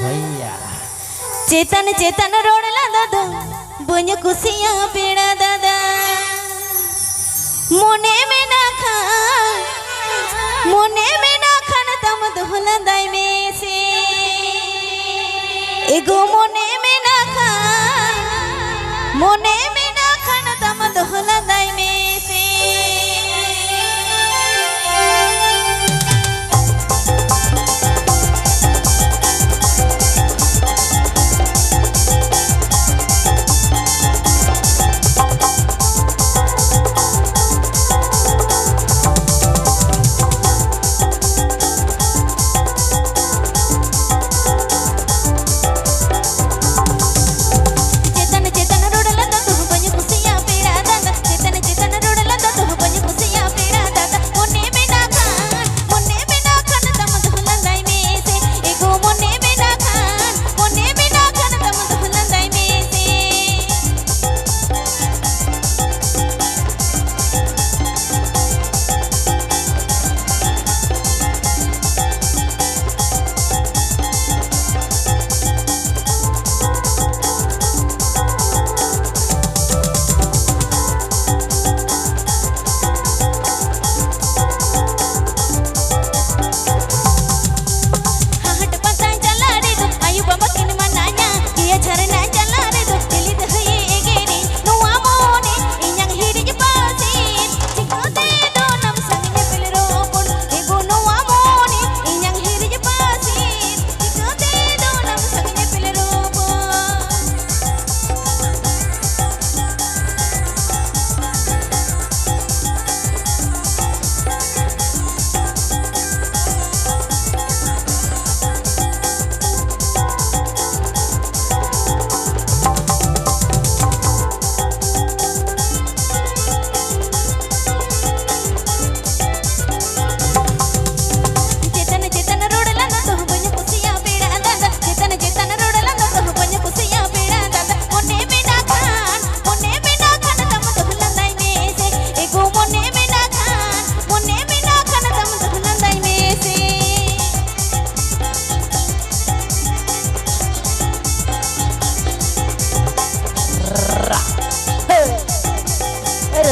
হইয়া চেতন চেতন রোড়লা দাদা বন কুসিয়া পেড়া দাদা মনে মে না খান মনে মে না খান তম দোহলা দাই মেসে এগো মনে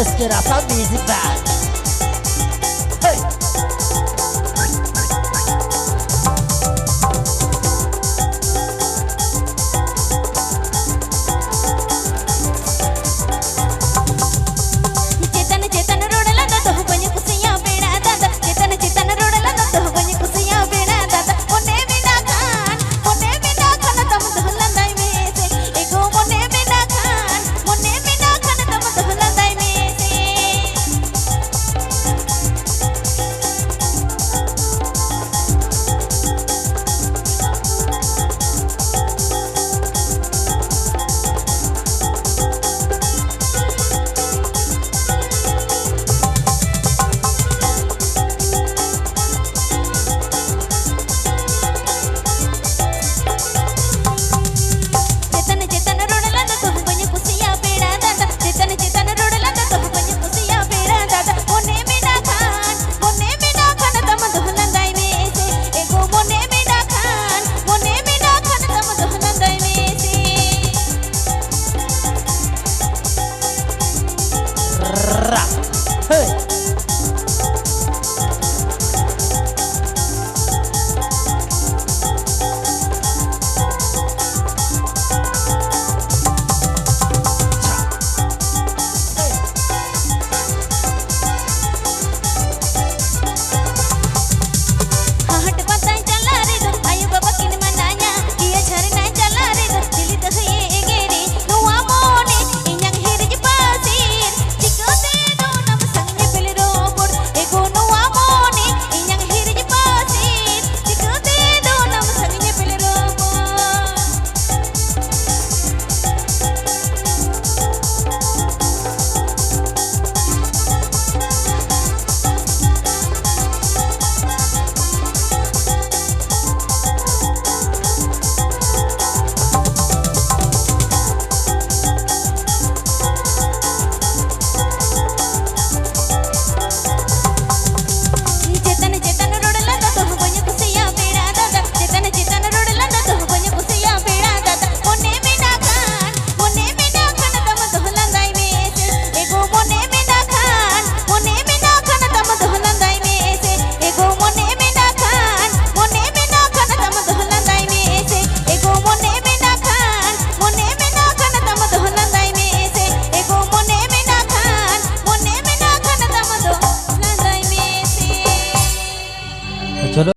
desgraça bizibada